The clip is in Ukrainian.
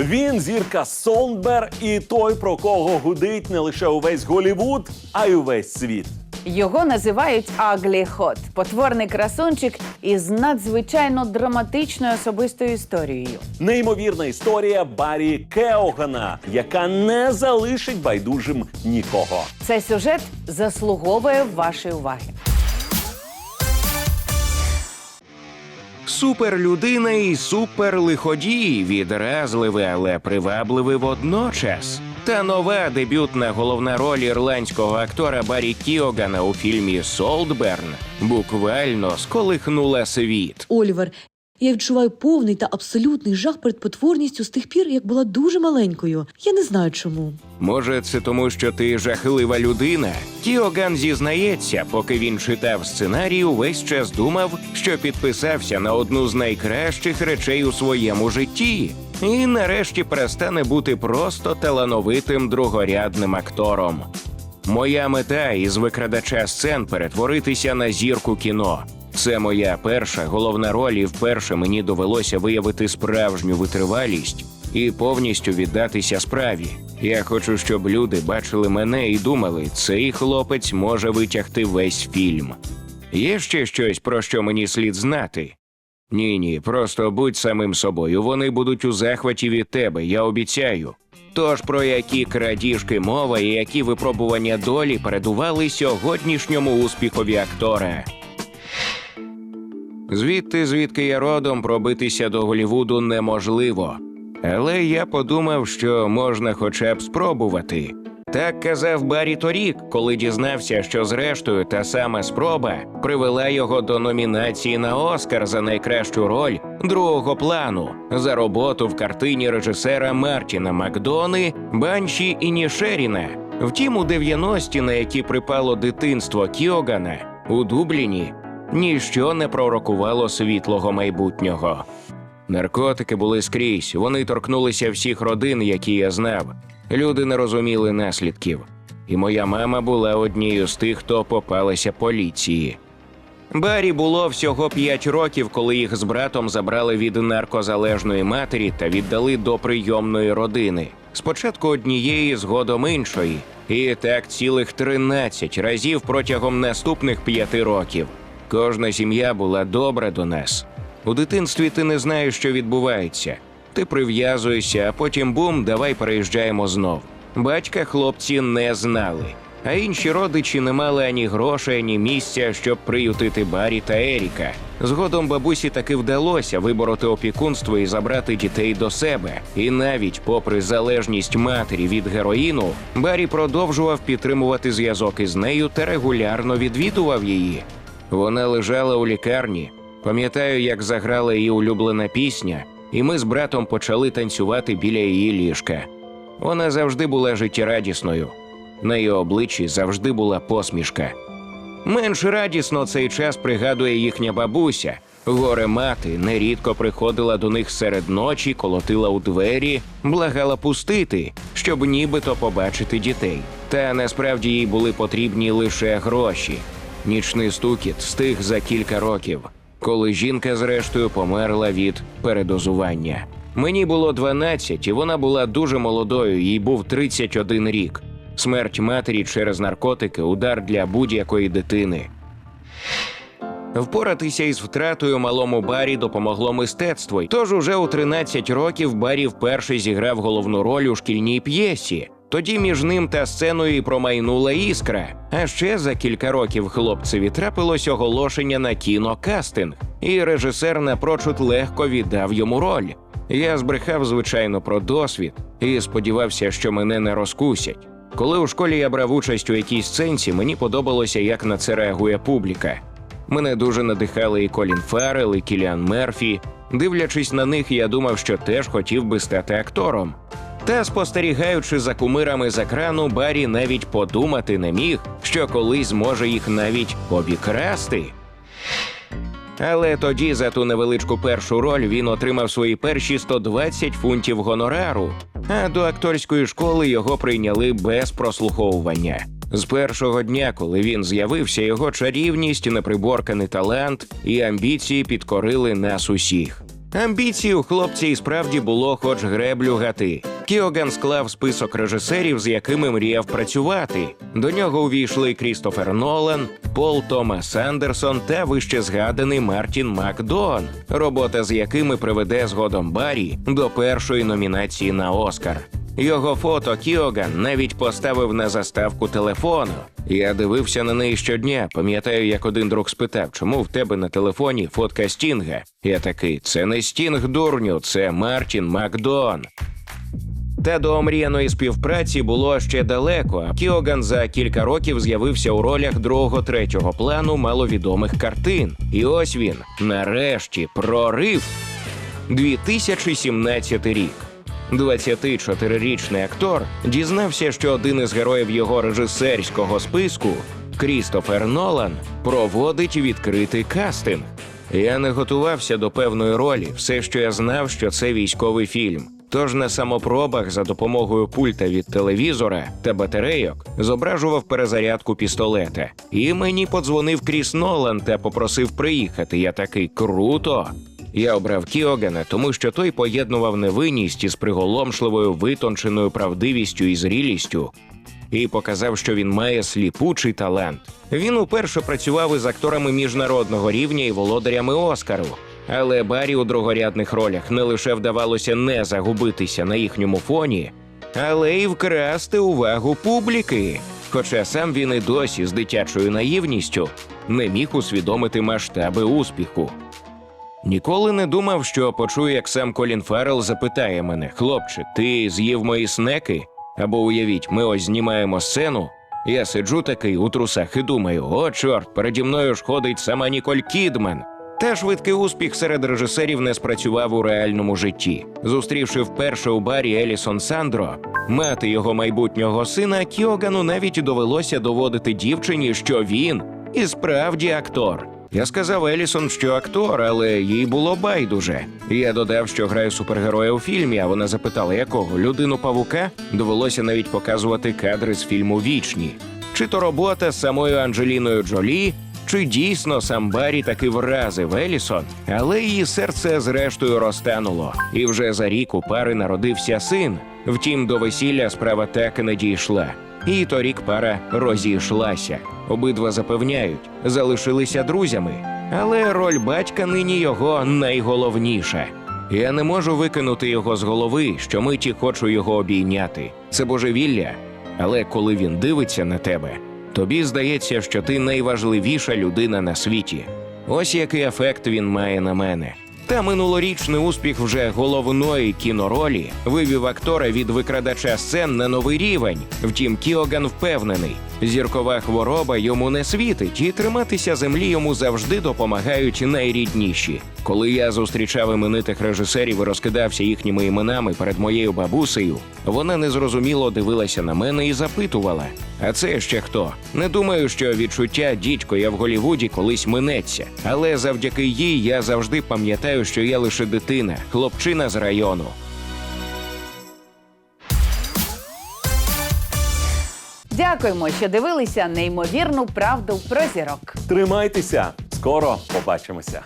Він зірка Солнбер і той, про кого гудить не лише увесь Голівуд, а й увесь світ. Його називають Аглі Хот, потворний красунчик із надзвичайно драматичною особистою історією. Неймовірна історія Баррі Кеогана, яка не залишить байдужим нікого. Цей сюжет заслуговує вашої уваги. Суперлюдина і суперлиходій, відразливий, але привабливий водночас. Та нова дебютна головна роль ірландського актора Баррі Кіогана у фільмі Солдберн буквально сколихнула світ. Олівер, я відчуваю повний та абсолютний жах перед потворністю з тих пір, як була дуже маленькою. Я не знаю чому. Може, це тому, що ти жахлива людина? Кіоган зізнається, поки він читав сценарій, увесь час думав, що підписався на одну з найкращих речей у своєму житті, і нарешті перестане бути просто талановитим другорядним актором. Моя мета із викрадача сцен перетворитися на зірку кіно. Це моя перша головна роль, і вперше мені довелося виявити справжню витривалість і повністю віддатися справі. Я хочу, щоб люди бачили мене і думали, цей хлопець може витягти весь фільм. Є ще щось, про що мені слід знати? Ні, ні, просто будь самим собою. Вони будуть у захваті від тебе, я обіцяю. Тож про які крадіжки мова і які випробування долі передували сьогоднішньому успіхові актора. Звідти, звідки я родом, пробитися до Голівуду неможливо. Але я подумав, що можна хоча б спробувати. Так казав Баррі торік, коли дізнався, що зрештою та сама спроба привела його до номінації на Оскар за найкращу роль другого плану за роботу в картині режисера Мартіна Макдони Банші і Нішеріна. Втім, у 90-ті, на які припало дитинство Кіогана, у Дубліні ніщо не пророкувало світлого майбутнього. Наркотики були скрізь, вони торкнулися всіх родин, які я знав. Люди не розуміли наслідків. І моя мама була однією з тих, хто попалася поліції. Барі було всього 5 років, коли їх з братом забрали від наркозалежної матері та віддали до прийомної родини. Спочатку однієї, згодом іншої. І так цілих 13 разів протягом наступних п'яти років. Кожна сім'я була добра до нас. У дитинстві ти не знаєш, що відбувається. Ти прив'язуєшся, а потім бум, давай переїжджаємо знов. Батька хлопці не знали, а інші родичі не мали ані грошей, ані місця, щоб приютити Барі та Еріка. Згодом бабусі таки вдалося вибороти опікунство і забрати дітей до себе. І навіть попри залежність матері від героїну, Барі продовжував підтримувати зв'язок із нею та регулярно відвідував її. Вона лежала у лікарні. Пам'ятаю, як заграла її улюблена пісня, і ми з братом почали танцювати біля її ліжка. Вона завжди була життєрадісною. На її обличчі завжди була посмішка. Менш радісно цей час пригадує їхня бабуся. Горе мати нерідко приходила до них серед ночі, колотила у двері, благала пустити, щоб нібито побачити дітей. Та насправді їй були потрібні лише гроші. Нічний стукіт стих за кілька років, коли жінка зрештою померла від передозування. Мені було 12, і вона була дуже молодою, їй був 31 рік. Смерть матері через наркотики удар для будь-якої дитини. Впоратися із втратою малому Барі допомогло мистецтво. Тож уже у 13 років Барі вперше зіграв головну роль у шкільній п'єсі. Тоді між ним та сценою і промайнула іскра. А ще за кілька років хлопцеві трапилось оголошення на кінокастинг, і режисер напрочуд легко віддав йому роль. Я збрехав, звичайно, про досвід і сподівався, що мене не розкусять. Коли у школі я брав участь у якійсь сценці, мені подобалося, як на це реагує публіка. Мене дуже надихали і Колін Фаррелл, і Кіліан Мерфі. Дивлячись на них, я думав, що теж хотів би стати актором. Та спостерігаючи за кумирами з екрану, Барі навіть подумати не міг, що колись зможе їх навіть обікрасти. Але тоді за ту невеличку першу роль він отримав свої перші 120 фунтів гонорару, а до акторської школи його прийняли без прослуховування. З першого дня, коли він з'явився, його чарівність, неприборканий талант і амбіції підкорили нас усіх. Амбіцій у хлопця і справді було хоч греблю гати. Кіоган склав список режисерів, з якими мріяв працювати. До нього увійшли Крістофер Нолан, Пол Томас Андерсон та вище згаданий Мартін Макдон, робота з якими приведе згодом Баррі до першої номінації на Оскар. Його фото Кіоган навіть поставив на заставку телефону. Я дивився на неї щодня. Пам'ятаю, як один друг спитав, чому в тебе на телефоні фотка Стінга. Я такий: це не Стінг, дурню, це Мартін Макдон. Та до омріяної співпраці було ще далеко. а Кіоган за кілька років з'явився у ролях другого третього плану маловідомих картин. І ось він, нарешті, прорив 2017 рік. 24-річний актор дізнався, що один із героїв його режисерського списку, Крістофер Нолан, проводить відкритий кастинг. Я не готувався до певної ролі, все, що я знав, що це військовий фільм. Тож на самопробах за допомогою пульта від телевізора та батарейок зображував перезарядку пістолета. І мені подзвонив Кріс Нолан та попросив приїхати. Я такий круто. Я обрав Кіогана, тому що той поєднував невинність із приголомшливою витонченою правдивістю і зрілістю, і показав, що він має сліпучий талант. Він уперше працював із акторами міжнародного рівня і володарями Оскару. Але Баррі у другорядних ролях не лише вдавалося не загубитися на їхньому фоні, але й вкрасти увагу публіки. Хоча сам він і досі з дитячою наївністю не міг усвідомити масштаби успіху. Ніколи не думав, що почую, як сам Колін Фаррелл запитає мене: хлопче, ти з'їв мої снеки? Або уявіть, ми ось знімаємо сцену. Я сиджу такий у трусах і думаю: о, чорт, переді мною ж ходить сама Ніколь Кідман. Та швидкий успіх серед режисерів не спрацював у реальному житті. Зустрівши вперше у барі Елісон Сандро, мати його майбутнього сина, Кіогану навіть довелося доводити дівчині, що він і справді актор. Я сказав Елісон, що актор, але їй було байдуже. Я додав, що граю супергероя у фільмі, а вона запитала, якого людину павука довелося навіть показувати кадри з фільму Вічні. Чи то робота з самою Анджеліною Джолі, чи дійсно сам Баррі таки вразив Елісон, але її серце зрештою розтануло, і вже за рік у пари народився син. Втім, до весілля справа так і не дійшла. І торік пара розійшлася. Обидва запевняють, залишилися друзями. Але роль батька нині його найголовніша. Я не можу викинути його з голови, що миті хочу його обійняти. Це божевілля. Але коли він дивиться на тебе, тобі здається, що ти найважливіша людина на світі. Ось який ефект він має на мене. Та минулорічний успіх вже головної кіноролі вивів актора від викрадача сцен на новий рівень. Втім, Кіоган впевнений, зіркова хвороба йому не світить, і триматися землі йому завжди допомагають найрідніші. Коли я зустрічав іменитих режисерів і розкидався їхніми іменами перед моєю бабусею, вона незрозуміло дивилася на мене і запитувала: А це ще хто? Не думаю, що відчуття дідько я в Голівуді колись минеться. Але завдяки їй я завжди пам'ятаю, що я лише дитина, хлопчина з району. Дякуємо, що дивилися неймовірну правду про зірок. Тримайтеся, скоро побачимося.